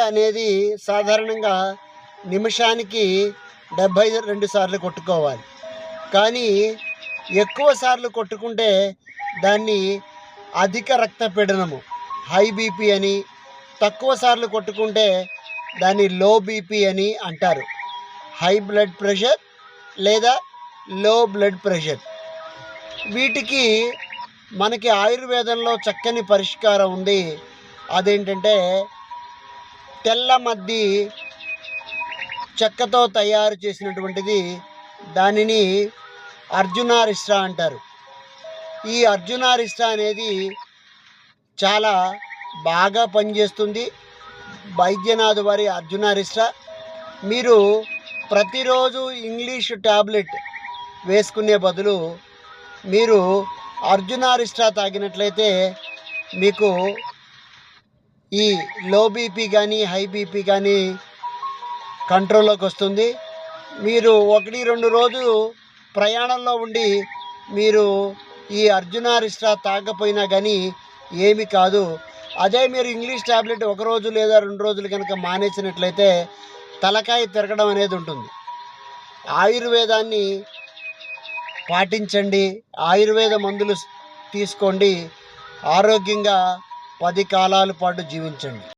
అనేది సాధారణంగా నిమిషానికి డెబ్భై రెండు సార్లు కొట్టుకోవాలి. కానీ ఎక్కువ సార్లు కొట్టుకుంటే దాన్ని అధిక రక్తపీడనము హై బీపీ అని తక్కువ సార్లు కొట్టుకుంటే దాన్ని లో బీపీ అని అంటారు. హై బ్లడ్ ప్రెషర్ లేదా లో బ్లడ్ ప్రెషర్. వీటికి మనకి ఆయుర్వేదంలో చక్కని పరిష్కారం ఉంది. అదేంటంటే తెల్ల మద్ది చెక్కతో తయారు చేసినటువంటిది దానిని అర్జునారిష్ట అంటారు. ఈ అర్జునారిష్ట అనేది చాలా బాగా పనిచేస్తుంది. వైద్యనాథ్ వారి అర్జునారిష్ట. మీరు ప్రతిరోజు ఇంగ్లీష్ టాబ్లెట్ వేసుకునే బదులు మీరు అర్జునారిష్ట తాగినట్లయితే మీకు ఈ లో బీపీ కానీ హై బీపీ కానీ కంట్రోల్లోకి వస్తుంది. మీరు ఒకటి రెండు రోజులు ప్రయాణంలో ఉండి మీరు ఈ అర్జునారిష్ట తాగపోయినా కానీ ఏమి కాదు. అదే మీరు ఇంగ్లీష్ టాబ్లెట్ ఒక రోజు లేదా రెండు రోజులు కనుక మానేసినట్లయితే తలకాయ తిరగడం అనేది ఉంటుంది. ఆయుర్వేదాన్ని పాటించండి. ఆయుర్వేద మందులు తీసుకోండి. ఆరోగ్యంగా పది కాలాల పాటు జీవించండి.